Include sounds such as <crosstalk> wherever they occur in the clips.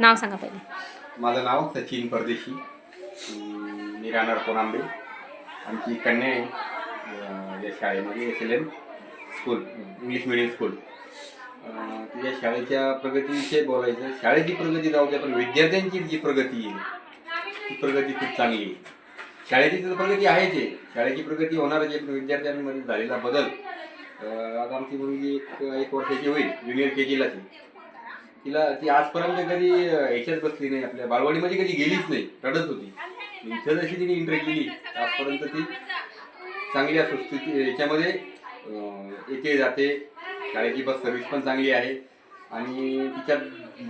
नाव सांगा पहिले. माझं नाव सचिन परदेशी. अं, मी राहणार कोणांबे आमची कन्या आहे. अं, या शाळेमध्ये S L M school English medium school अं, या शाळेच्या प्रगतीविषयी बोलायचं शाळेची प्रगती जाऊ दे पण विद्यार्थ्यांची जी प्रगती आहे ती प्रगती खूप चांगली आहे. शाळेची तर प्रगती आहेच आहे. शाळेची प्रगती होणारच आहे पण विद्यार्थ्यांमध्ये झालेला बदल अं, आता आमची मुलगी एक एक वर्षाची होईल ज्युनियर के जीलाच आहे. तिला ती आजपर्यंत कधी अं, ह्याच्यात बसली नाही आपल्या बालवाडीमध्ये कधी गेलीच नाही रडत होती. इथं जशी तिने एंट्री केली आजपर्यंत ती चांगल्या सुस्थिती याच्यामध्ये येते जाते. शाळेची बस सर्व्हिस पण चांगली आहे. आणि तिच्यात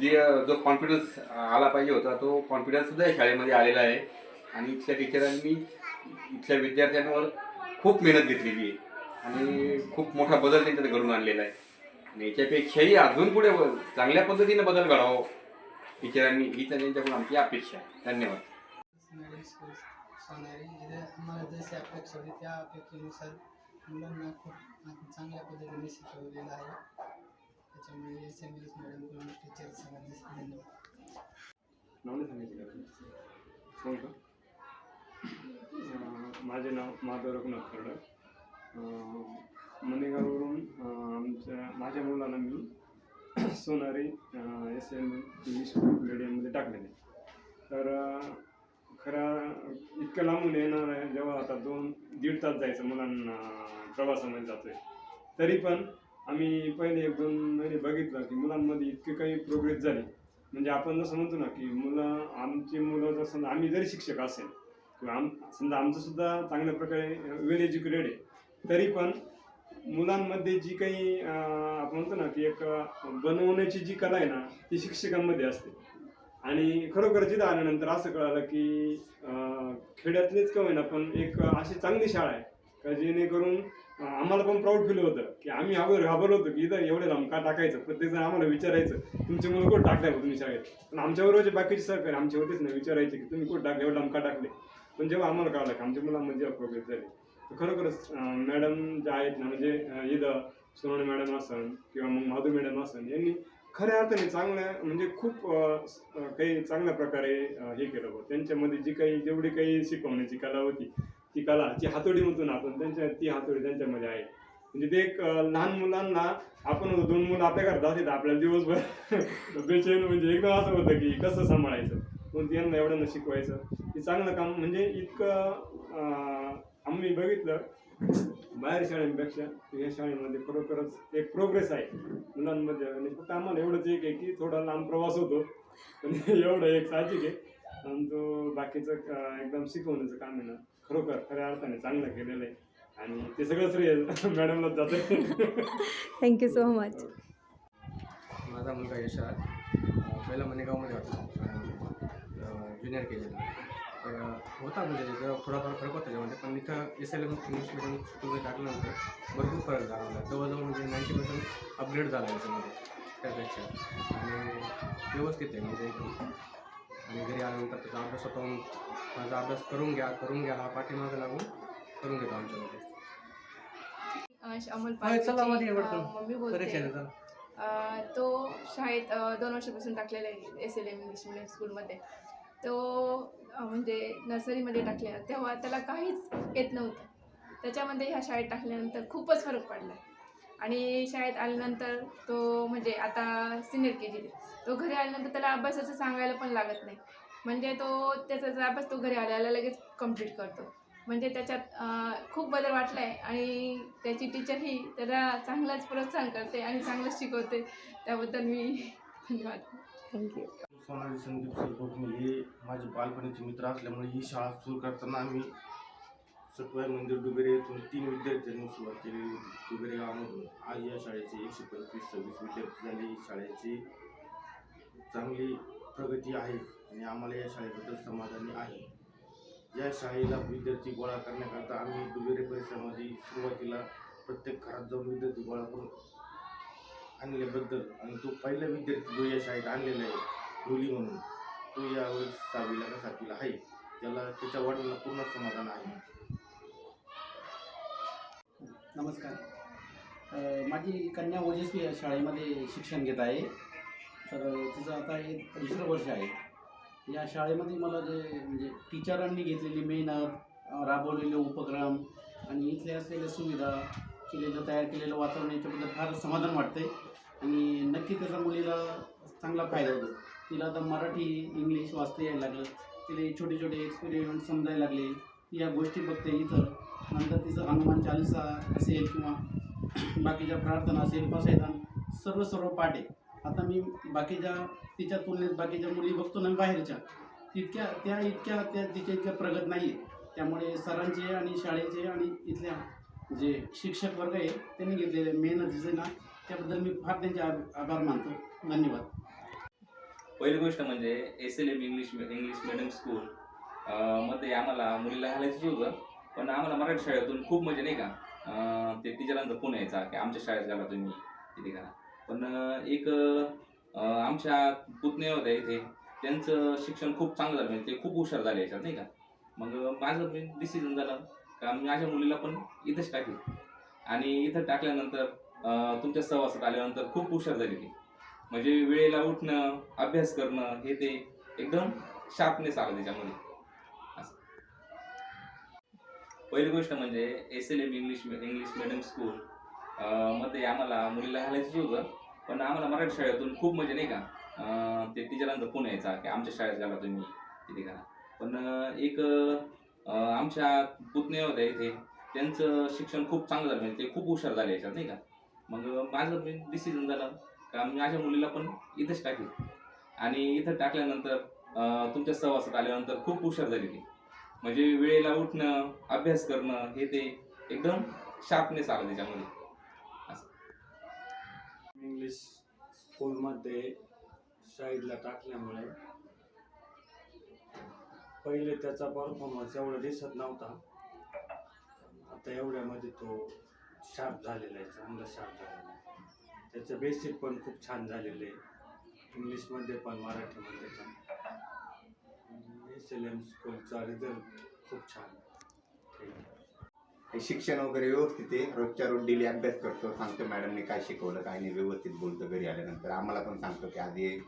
जे जो कॉन्फिडन्स आला पाहिजे होता तो कॉन्फिडन्स सुद्धा या शाळेमध्ये आलेला आहे. आणि इथल्या टीचरांनी इथल्या विद्यार्थ्यांवर खूप मेहनत घेतलेली आहे. आणि खूप मोठा बदल त्यांच्यात घडून आणलेला आहे. आणि याच्यापेक्षाही अजून पुढे चांगल्या पद्धतीने बदल घडावा टीचरांनी ही त्यांच्याकडून आमची अपेक्षा आहे. धन्यवाद. आम्हाला जशी अपेक्षा होती त्या अपेक्षेनुसार मुलांना खूप चांगल्या पद्धतीने शिकवलेलं आहे. त्याच्यामुळे S M S madam teacher सगळ्यांना धन्यवाद. माझे नाव माधव रघुनाथ खर्डक मनेगाववरून आमच्या माझ्या मुलांना मी <clears throat> सोनारी एस एम इंग्लिश मिडियममध्ये टाकलेले तर खरं इतकं लांबून येणार आहे जेव्हा आता दोन दीड तास जायचं मुलांना प्रवासामध्ये जातोय. तरी पण आम्ही पहिले एक दोन महिने बघितलं की मुलांमध्ये इतकी काही प्रोग्रेस झाली. म्हणजे आपण जसं म्हणतो ना की मुलं आमची मुलं जर समजा आम्ही जरी शिक्षक असेल किंवा आम समजा आमचं सुद्धा चांगल्या प्रकारे वेल एज्युकेटेड आहे तरी पण मुलांमध्ये जी काही आपण म्हणतो ना की एक बनवण्याची जी कला आहे ना ती शिक्षकांमध्ये असते. आणि खरोखर जिथं आल्यानंतर असं कळालं की खेड्यातलेच का होईना पण एक अशी चांगली शाळा आहे. का जेणेकरून आम्हाला पण प्राऊड फील होतं की आम्ही अगोदर घाबरलो होतो की इथं एवढे लांब का टाकायचं? प्रत्येक जण आम्हाला विचारायचं तुमचे मुलं कोण टाकताय तुम्ही शाळेत? पण आमच्याबरोबरचे बाकीचे सहकारी आमचे होतेच ना विचारायचे की तुम्ही कोण टाकले? एवढं लांब का टाकले? पण जेव्हा आम्हाला कळलं की आमच्या मुलांमध्ये जेव्हा प्रोग्रेस झाली तर खरोखरच मॅडम ज्या आहेत ना म्हणजे इथं सोनवणे मॅडम असन किंवा मग माधू मॅडम असन यांनी खऱ्या अर्थाने चांगल्या म्हणजे खूप काही चांगल्या प्रकारे हे केलं होतं त्यांच्यामध्ये जी काही जेवढी काही शिकवण्याची कला होती ती कला जी हातोडीमधून आपण त्यांच्या ती हातोडी त्यांच्यामध्ये आहे. म्हणजे ते एक लहान मुलांना आपण दोन मुलं आपल्या घरात येतात आपल्याला दिवसभर <laughs> बेचैन म्हणजे एकदम असं होतं की कसं सांभाळायचं? मग त्यांना एवढ्यांना शिकवायचं. हे चांगलं काम म्हणजे इतकं आम्ही बघितलं बाहेर शाळेंपेक्षा या शाळेमध्ये खरोखरच एक प्रोग्रेस आहे. मुलांमध्ये आणि फक्त आम्हाला एवढंच एक आहे की थोडा लांब प्रवास होतो. पण एवढं एक साहजिक आहे. आणि तो बाकीचं एकदम शिकवण्याचं काम आहे ना खरोखर खऱ्या अर्थाने चांगलं केलेलं आहे. आणि ते सगळं श्रेय <laughs> मॅडमलाच जातं थँक्यू सो मच माझा मुलगा अं, पहिला मनेगावमध्ये होता. ज्युनियर के जीला तर होता म्हणजे त्याचा थोडाफार फरक होता त्याच्यामध्ये पण इथं S L M English medium स्कूलमध्ये टाकल्यानंतर भरपूर फरक झाला मला जवळजवळ म्हणजे नाईंटी पर्सेंट अपग्रेड झाला याच्यामध्ये त्यापेक्षा. आणि व्यवस्थित आहे म्हणजे एकदम. आणि घरी आल्यानंतर त्याचा अभ्यास स्वतःहून माझा अभ्यास करून घ्या करून घ्या हा पाठीमागं लागून करून घेतो आमच्यामध्ये. अमोल. मम्मी तो शाळेत दोन वर्षापासून टाकलेला आहे S L M English medium स्कूलमध्ये तो म्हणजे नर्सरीमध्ये टाकलेला तेव्हा त्याला काहीच येत नव्हतं. त्याच्यामध्ये ह्या शाळेत टाकल्यानंतर खूपच फरक पडला. आणि शाळेत आल्यानंतर तो म्हणजे आता सिनियर के जी तो घरी आल्यानंतर त्याला अभ्यासाचं सांगायला पण लागत नाही. म्हणजे तो त्याचा अभ्यास तो घरी आल्याला लगेच कंप्लीट करतो. म्हणजे त्याच्यात खूप बदल वाटला आहे आणि त्याची टीचरही त्याला चांगलाच प्रोत्साहन करते आणि चांगलंच शिकवते. त्याबद्दल मी धन्यवाद. थँक्यू सोनाली संदीप सरकोटणी हे माझे बालपणीचे मित्र असल्यामुळे ही शाळा सुरू करताना आम्ही सटवाई मंदिर डुबेरे येथून तीन विद्यार्थ्यांनी सुरुवात केलेली होती. डुबेरे गावामधून आज या शाळेचे एकशे पंचवीस सव्वीस विद्यार्थी झाले. शाळेची चांगली प्रगती आहे आणि आम्हाला या शाळेबद्दल समाधानी आहे. या शाळेला विद्यार्थी गोळा करण्याकरता आम्ही डुबेरे परिसरामध्ये सुरुवातीला प्रत्येक घरात जाऊन विद्यार्थी गोळा करून आणल्याबद्दल आणि तो पहिला विद्यार्थी जो या शाळेत आणलेला आहे डोली म्हणून. तो यावेळेस सहावीला का सातवीला आहे. त्याला त्याच्या वाटेला पूर्ण समाधान आहे. नमस्कार. माझी कन्या ओजस्वी या शाळेमध्ये शिक्षण घेत आहे. तर तिचं आता हे दुसरं वर्ष आहे. या शाळेमध्ये मला जे म्हणजे टीचरांनी घेतलेली मेहनत राबवलेले उपक्रम आणि इथले असलेल्या सुविधा केलेलं तयार केलेलं वातावरण याच्याबद्दल फार समाधान वाटते आणि नक्की त्याचा मुलीला चांगला फायदा होतो. तिला आता मराठी इंग्लिश वाचता यायला लागलं. तिला छोटे छोटे एक्सपिरियन्स समजायला लागले. या गोष्टी बघते इथं. नंतर तिचं हनुमान चालिसा असेल किंवा बाकीच्या प्रार्थना असेल पसायदान सर्व सर्व पाठ आहे. आता मी बाकीच्या तिच्या तुलनेत बाकीच्या मुली बघतो ना बाहेरच्या तितक्या त्या इतक्या त्या तिच्या इतक्या प्रगत नाही आहे त्यामुळे सरांचे आणि शाळेचे आणि इथल्या जे शिक्षक वर्ग आहे त्यांनी घेतलेले मेहनतीचे ना त्याबद्दल मी फार त्यांचे आभ- आभार मानतो. धन्यवाद. पहिली गोष्ट म्हणजे S L M English English medium school मध्ये आम्हाला मुलीला घालायचं होतं पण आम्हाला मराठी शाळेतून खूप म्हणजे नाही का ते टीचरांचा फोन यायचा की आमच्या शाळेत घाला तुम्ही तिथे घाला. पण एक आमच्या पुतण्या होत्या इथे त्यांचं शिक्षण खूप चांगलं झालं म्हणजे ते खूप हुशार झाले याच्यात नाही का. मग माझं डिसिजन झालं का मी माझ्या मुलीला पण इथंच टाकेल. आणि इथं टाकल्यानंतर तुमच्या सहवासात आल्यानंतर खूप हुशार झाली ती म्हणजे वेळेला उठणं अभ्यास करणं हे ते एकदम शार्पनेस आला त्याच्यामध्ये. असं. पहिली गोष्ट म्हणजे S L M English English medium school मध्ये आम्हाला मुलीला घालायचं होतं पण आम्हाला मराठी शाळेतून खूप म्हणजे नाही का ते टीचरांचा फोन यायचा की आमच्या शाळेत घाला तुम्ही तिथे घाला. पण एक आमच्या पुतण्या होत्या इथे त्यांचं शिक्षण खूप चांगलं झालं म्हणजे ते खूप हुशार झाले याच्यात नाही का. मग माझं डिसिजन झालं कारण म्हणजे मी माझ्या मुलीला पण इथंच टाकेल. आणि इथं टाकल्यानंतर तुमच्या सहवासात आल्यानंतर खूप हुशार झालेली. म्हणजे वेळेला उठणं अभ्यास करणं हे ते एकदम शार्पनेस आलं त्याच्यामध्ये. इंग्लिश स्कूलमध्ये शाळेला टाकल्यामुळे पहिले त्याचा परफॉर्मन्स एवढा दिसत नव्हता. आता एवढ्यामध्ये तो शार्प झालेला आहे चांगला शार्प झालेला त्याचं बेसिक पण खूप छान झालेलं आहे. इंग्लिशमध्ये पण मराठीमध्ये पण. एस एल एम स्कूलचा रिझल्ट खूप छान. हे शिक्षण वगैरे व्यवस्थित आहे. रोजच्या रोज डेली अभ्यास करतो. सांगतो मॅडमने काय शिकवलं काय नाही. व्यवस्थित बोलतो घरी आल्यानंतर. आम्हाला पण सांगतो की आधी हे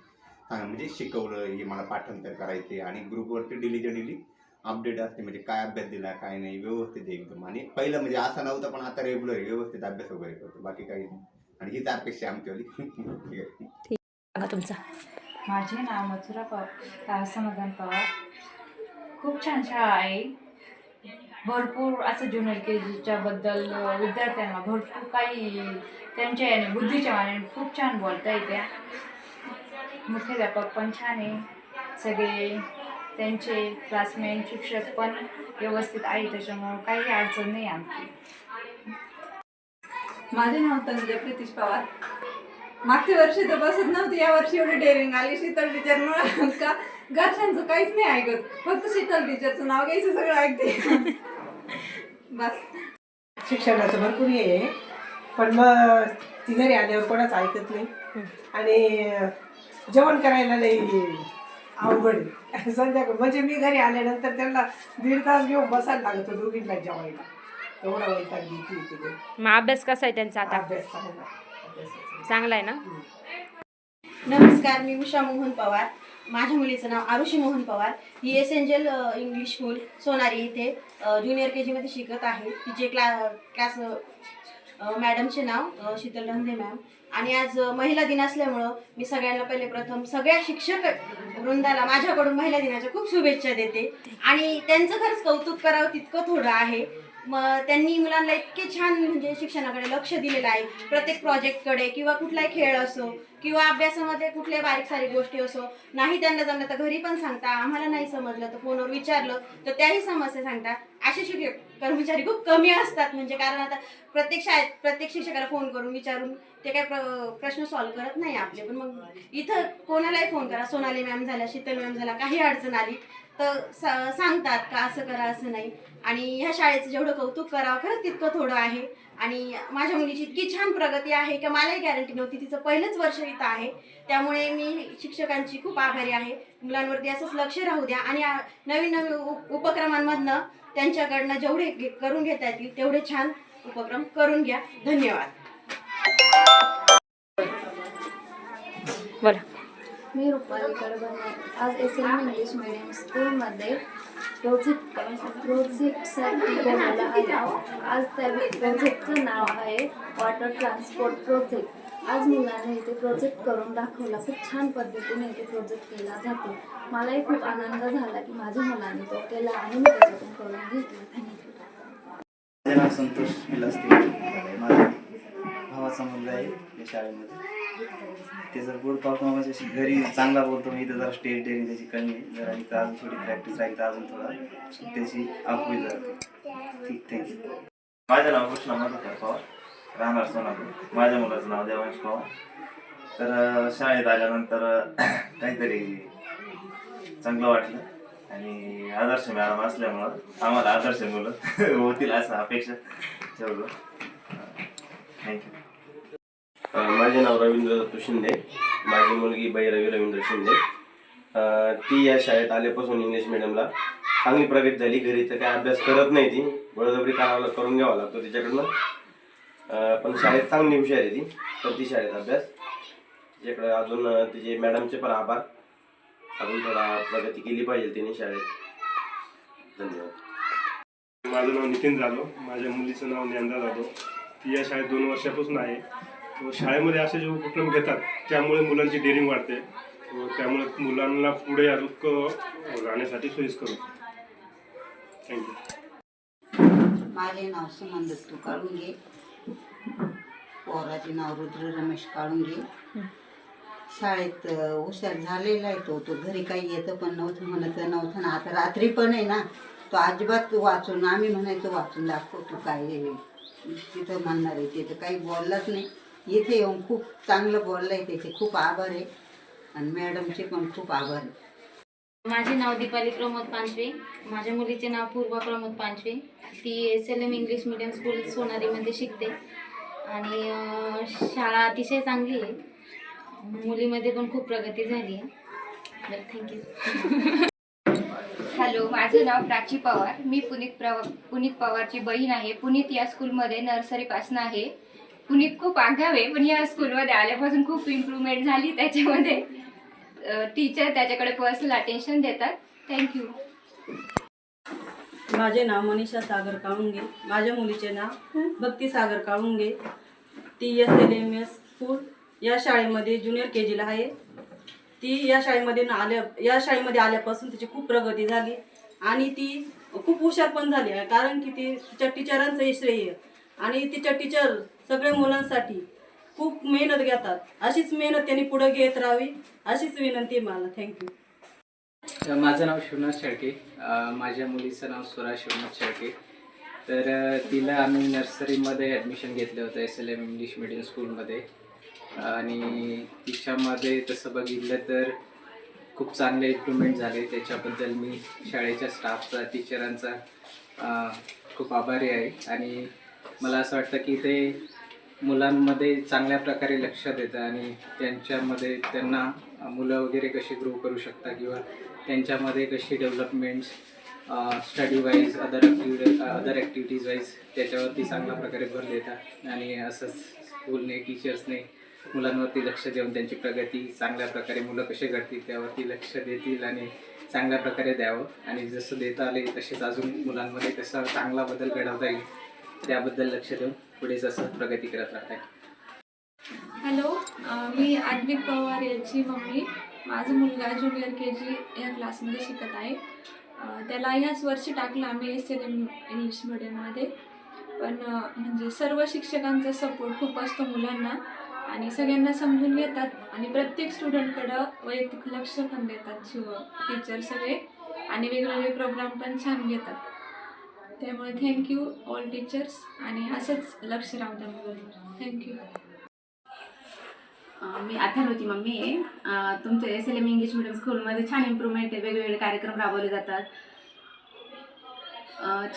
सांग म्हणजे शिकवलं हे मला पाठांतर करायचे आणि ग्रुपवरती डेलीच्या डेली अपडेट असते. म्हणजे काय अभ्यास दिला काय नाही. व्यवस्थित एकदम. आणि पहिलं म्हणजे असं नव्हतं पण आता रेग्युलर व्यवस्थित अभ्यास वगैरे करतो. बाकी काही नाही. आणि हीच अपेक्षा आमच्यावाली ठीक आहे सांगा तुमचा. माझे नाव मथुरा पवार समाधान पवार. खूप छान शाळा आहे. भरपूर असं ज्युनियर के जीच्या बद्दल विद्यार्थ्यांना भरपूर काही त्यांच्या याने बुद्धीच्या मानाने खूप छान बोलता येत्या मुख्याध्यापक पण छान आहे. सगळे त्यांचे क्लासमेट शिक्षक पण व्यवस्थित आहे त्याच्यामुळं काही अडचण नाही आमची. माझे नाव तनुजा प्रितीश पवार. मागच्या वर्षी तर बसत नव्हती या वर्षी एवढी डेअरिंग आली. शीतल टीचरमुळं का घरच्यांचं काहीच नाही ऐकत. फक्त शीतल टीचरचं नाव घ्यायचं सगळं ऐकते. बस. शिक्षणाचं भरपूर हे आहे. पण मग ती घरी आल्यावर कोणाच ऐकत नाही. आणि जेवण करायला लई अवघड <laughs> संध्याकाळ म्हणजे मी घरी आल्यानंतर त्यांना दीड तास घेऊन बसायला लागतो दोघींना जेवायला. एवढा वैताग देते तिथे मग अभ्यास कसा आहे त्यांचा आता? अभ्यास चांगला आहे ना? नमस्कार मी उषा मोहन पवार. माझ्या मुलीचं नाव आरुषी मोहन पवार. ही S angel English school Sonari इथे ज्युनियर के जीमध्ये शिकत आहे. तिचे क्ला क्लास मॅडमचे नाव शीतल रंधे मॅम आणि आज महिला दिन असल्यामुळं मी सगळ्यांना पहिले प्रथम सगळ्या शिक्षक वृंदाला माझ्याकडून महिला दिनाच्या खूप शुभेच्छा देते. आणि त्यांचं खरंच कौतुक करावं तितकं थोडं आहे. मग त्यांनी मुलांना इतके छान म्हणजे शिक्षणाकडे लक्ष दिलेलं आहे. प्रत्येक प्रोजेक्टकडे किंवा कुठलाही खेळ असो किंवा अभ्यासामध्ये कुठल्याही बारीक सारीक गोष्टी असो नाही त्यांना जमलं तर घरी पण सांगता आम्हाला नाही समजलं तर फोनवर विचारलं तर त्याही समस्या सांगता. असे शिक्षक कर्मचारी खूप कमी असतात म्हणजे कारण आता प्रत्येक शाळेत प्रत्येक शिक्षकाला फोन करून विचारून ते काय प्रश्न सॉल्व्ह करत नाही आपले. पण मग इथं कोणालाही फोन करा. सोनाली मॅम झाल्या शीतल मॅम झाला काही अडचण आली तर सा सांगतात का असं करा असं नाही. आणि ह्या शाळेचं जेवढं कौतुक करावं खरंच तितकं थोडं आहे. आणि माझ्या मुलीची इतकी छान प्रगती आहे की मलाही गॅरंटी नव्हती तिचं पहिलंच वर्ष इथं आहे. त्यामुळे मी शिक्षकांची खूप आभारी आहे. मुलांवरती असंच लक्ष राहू द्या. आणि नवीन नवीन उपक्रमांमधनं त्यांच्याकडनं जेवढे घे- करून घेता येतील तेवढे छान उपक्रम करून घ्या. धन्यवाद. बोला. मी रुपाली कडबने आज एस एम इंग्लिश मिडियम स्कूलमध्ये प्रोजेक्ट प्रोजेक्टसाठी बोलायला आहे आज त्या प्रोजेक्टचं नाव आहे वॉटर ट्रान्सपोर्ट प्रोजेक्ट आज मुलांनी इथे प्रोजेक्ट करून दाखवला. खूप छान पद्धतीने इथे प्रोजेक्ट केला जातो. मलाही खूप आनंद झाला की माझ्या मुलांनी तो केला आणि मी त्याच्यातून करून घेतला. थँक्यू संतोष विलास मुलगा आहे या शाळेमध्ये. ते जर गुड परफॉर्मन्स अशी घरी चांगला बोलतो मी इथं जरा स्टेज डेअरिंग त्याची कमी आहे. जरा इथं अजून थोडी प्रॅक्टिस राहील तर अजून थोडा त्याची अप होईल ठीक थँक्यू माझं नाव कृष्ण मधुकर पवार. राहणार सोनापूर माझ्या मुलाचं नाव देवांश पवार. तर शाळेत आल्यानंतर काहीतरी चांगलं वाटलं. आणि आदर्श मॅडम असल्यामुळं आम्हाला आदर्श मुलं होतील असं अपेक्षा ठेवलं. थँक्यू माझे नाव रवींद्र दत्तू शिंदे. माझी मुलगी बैरवी रवींद्र शिंदे. ती या शाळेत आल्यापासून इंग्लिश मिडियमला चांगली प्रगती झाली. घरी तर काय अभ्यास करत नाही ती. बळजबरी कामाला करून घ्यावा लागतो तिच्याकडनं. पण शाळेत चांगली हुशार आहे ती. पण ती शाळेत अभ्यास. तिच्याकडे अजून तिचे मॅडमचे पण आभार. अजून थोडा प्रगती केली पाहिजे तिने शाळेत. धन्यवाद. माझं नाव नितीन जाधव. माझ्या मुलीचं नाव ज्ञानदा जाधव. ती या शाळेत दोन वर्षापासून आहे. शाळेमध्ये असे जे उपक्रम घेतात त्यामुळे मुलांची डेअरिंग वाढते. व त्यामुळे मुलांना पुढे अजून राहण्यासाठी सोयीस्कर होते. थँक्यू माझे नाव सुमन दत्तू काळुंगे. पोराचे नाव रुद्र रमेश काळुंगे. शाळेत हुशार झालेला आहे तो. तो घरी काही येतं पण नव्हतं म्हणत नव्हतं ना. आता रात्री पण आहे ना. तो अजिबात वाचून आम्ही म्हणायचो वाचून दाखव तू काय तिथं म्हणणार आहे तिथं काही बोललाच नाही. इथे येऊन खूप चांगलं बोललं आहे त्याचे खूप आभार आहे. आणि मॅडमचे पण खूप आभार आहे. माझे नाव दीपाली प्रमोद पांचवे. माझ्या मुलीचे नाव पूर्वा प्रमोद पांचवे. ती S L M English medium school सोनारीमध्ये शिकते. आणि शाळा अतिशय चांगली आहे. मुलीमध्ये पण खूप प्रगती झाली आहे. थँक्यू हॅलो माझं नाव प्राची पवार. मी पुनीत प्रव पुनीत पवारची बहीण आहे. पुनीत या स्कूलमध्ये नर्सरीपासून आहे. पुनीत खूप आघावे पण या स्कूलमध्ये आल्यापासून खूप इम्प्रूव्हमेंट झाली. त्याच्यामध्ये टीचर त्याच्याकडे पर्सनल अटेन्शन देतात. थँक्यू माझे नाव मनीषा सागर काळुंगे. माझ्या मुलीचे नाव भक्ती सागर काळुंगे. ती S L M S school या शाळेमध्ये ज्युनियर के जीला आहे. ती या शाळेमध्ये आल्या या शाळेमध्ये आल्यापासून तिची खूप प्रगती झाली आणि ती खूप हुशार पण झाली आहे कारण की ती तिच्या टीचरांचं श्रेय आणि तिच्या टीचर सगळ्या मुलांसाठी खूप मेहनत घेतात. अशीच मेहनत त्यांनी पुढे घेत राहावी अशीच विनंती मला. थँक्यू माझं नाव शिवनाथ शेळके. माझ्या मुलीचं नाव स्वरा शिवनाथ शेळके. तर तिला आम्ही नर्सरीमध्ये ॲडमिशन घेतलं होतं S L M English medium स्कूलमध्ये आणि तिच्यामध्ये तसं बघितलं तर खूप चांगले इम्प्रूव्हमेंट झाले. त्याच्याबद्दल मी शाळेच्या स्टाफचा टीचरांचा खूप आभारी आहे. आणि मला असं वाटतं की ते मुलांमध्ये चांगल्या प्रकारे लक्ष देतं आणि त्यांच्यामध्ये त्यांना मुलं वगैरे कशी ग्रो करू शकता किंवा त्यांच्यामध्ये कशी developments study wise other activity other activities wise त्याच्यावरती चांगल्या प्रकारे भर देतात. आणि असंच स्कूलने टीचर्सने मुलांवरती लक्ष देऊन त्यांची प्रगती चांगल्या प्रकारे मुलं कसे घडतील त्यावरती लक्ष देतील आणि चांगल्या प्रकारे द्यावं. आणि जसं देता आले तसेच अजून मुलांमध्ये तसा चांगला बदल घडवता येईल. त्याबद्दल लक्ष देऊन पुढेच असं प्रगती करत राहत आहे हॅलो मी आद्विक पवार यांची मम्मी. माझा मुलगा ज्युनियर के जी या क्लासमध्ये शिकत आहे. त्याला ह्याच वर्षी टाकलं आम्ही एस एल एम इंग्लिश मिडियममध्ये पण म्हणजे सर्व शिक्षकांचा सपोर्ट खूप असतो मुलांना आणि सगळ्यांना समजून घेतात आणि प्रत्येक स्टुडंटकडं वैयक्तिक लक्ष पण देतात शिव टीचर सगळे. आणि वेगवेगळे प्रोग्राम पण छान घेतात. त्यामुळे थँक्यू ऑल टीचर्स आणि असंच लक्ष राहू द्या मुलांवर थँक्यू मी अथर्वची मम्मी. आहे तुमच्या S L M English medium स्कूलमध्ये छान इम्प्रूव्हमेंट आहे. वेगवेगळे कार्यक्रम राबवले जातात.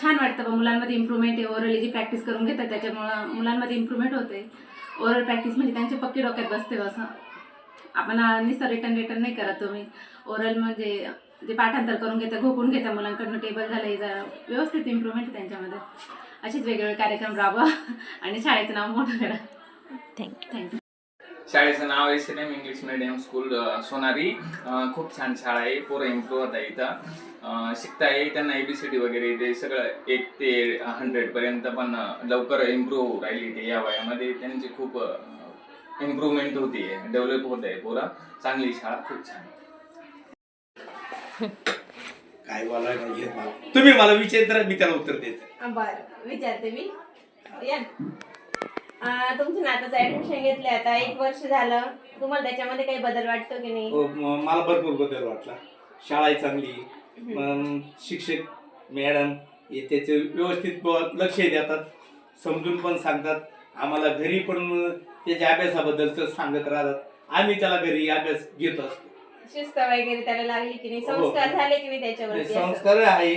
छान वाटतं बा मुलांमध्ये इम्प्रूव्हमेंट आहे. ओरली जी प्रॅक्टिस करून घेतात. त्याच्यामुळं मुलांमध्ये इम्प्रूव्हमेंट होते. ओरल प्रॅक्टिस म्हणजे त्यांच्या पक्की डोक्यात बसते असं. आपण नुसतं रिटर्न रिटर्न नाही करत तुम्ही. ओरल म्हणजे जे पाठांतर करून घेतं घोकून घेता मुलांकडनं टेबल झालं हे जरा व्यवस्थित इम्प्रूव्हमेंट आहे त्यांच्यामध्ये. असेच वेगवेगळे कार्यक्रम राबवा आणि शाळेचं नाव मोठं करा. थँक्यू थँक्यू शाळेचं नाव S N M English medium school Sonari. खूप छान शाळा आहे पोरं इम्प्रूव्ह होत आहे इथं शिकता येईल त्यांना एबीसीडी वगैरे ते सगळं एक ते हंड्रेड पर्यंत पण लवकर इम्प्रूव्ह राहिली ते या वयामध्ये. त्यांची खूप इम्प्रूव्हमेंट होती डेव्हलप होत आहे पोरं. चांगली शाळा खूप छान. <laughs> काय बोलायला नाही येत मला. तुम्ही मला विचारता मी त्याला उत्तर देतो. बरं. विचारते मी. या. अं, तुमच्या नाताचं ऍडमिशन घेतलं आता. एक वर्ष झालं. तुम्हाला त्याच्यामध्ये काही बदल वाटतो की नाही? हो, म- मला भरपूर बदल वाटला. शाळा आहे चांगली मग शिक्षक मॅडम हे त्याचे व्यवस्थित ब- लक्ष देतात. समजून पण सांगतात. आम्हाला घरी पण त्याच्या अभ्यासाबद्दल सांगत राहतात. आम्ही त्याला घरी अभ्यास घेत असतो. शिस्त वगैरे त्याला लागली की नाही हो. संस्कार झाले की नाही त्याच्यावरती असं? संस्कार आहे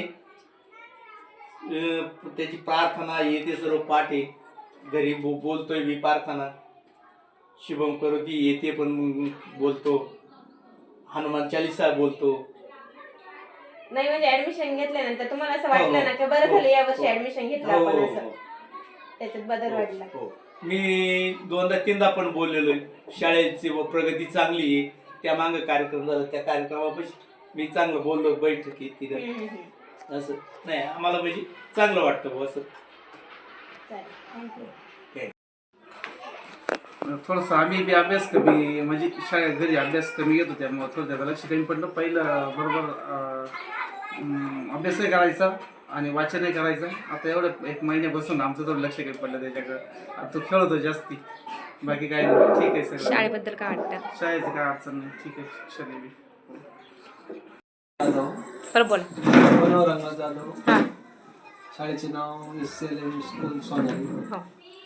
अं, त्याची प्रार्थना हे ते सर्व पाठ आहे घरी बो बोलतोय मी प्रार्थना शुभम करोती येते पण बोलतो हनुमान चालिसा बोलतो नाही म्हणजे ऍडमिशन घेतल्यानंतर तुम्हाला असं हो, वाटलं हो. ना की बरं झालं हो, या वर्षी हो. ऍडमिशन घेतलं हो, आपण हो, असं हो. त्याच्यात बदल वाटला हो मी दोनदा तीनदा पण बोललेलो आहे शाळेची व प्रगती चांगली आहे त्या मागे कार्यक्रम झाला त्या कार्यक्रमापाशी मी चांगलं बोललो बैठकीत तिथं. असं. नाही आम्हाला म्हणजे चांगलं वाटतं बुवा असं. थोडंसं आम्ही बी अभ्यास कमी म्हणजे शाळेत घरी अभ्यास कमी घेतो त्यामुळं थोडं त्याचं लक्ष कमी पडलं. पहिलं बरोबर अं, अभ्यासही करायचा आणि वाचनही करायचं. आता एवढं एक महिन्यापासून आमचं थोडं लक्ष कमी पडलं त्याच्याकडं. आता तो खेळतो जास्ती. बाकी काय नाही. ठीक आहे सगळं शाळेबद्दल काय वाटतं? शाळेची काय अडचण नाही. ठीक आहे शिक्षण आहे बी. जाधव बरं बोला. जाधव. हां. शाळेचे नाव S L M school Sonari. हो.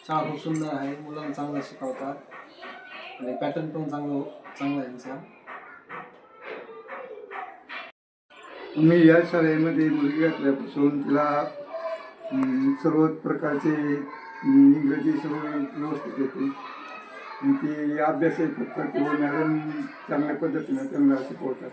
शाळा खूप सुंदर आहे. मुलांना चांगलं शिकवतात. आणि पॅटर्न पण चांगलं चांगला आहे यांचा. मी या शाळेमध्ये मुलगी घातल्यापासून तिला अं, सर्व प्रकारचे अं, इंग्रजी सर्व व्यवस्थित येते. ती अभ्यासही खूप करते व मॅडम चांगल्या पद्धतीने त्यांना शिकवतात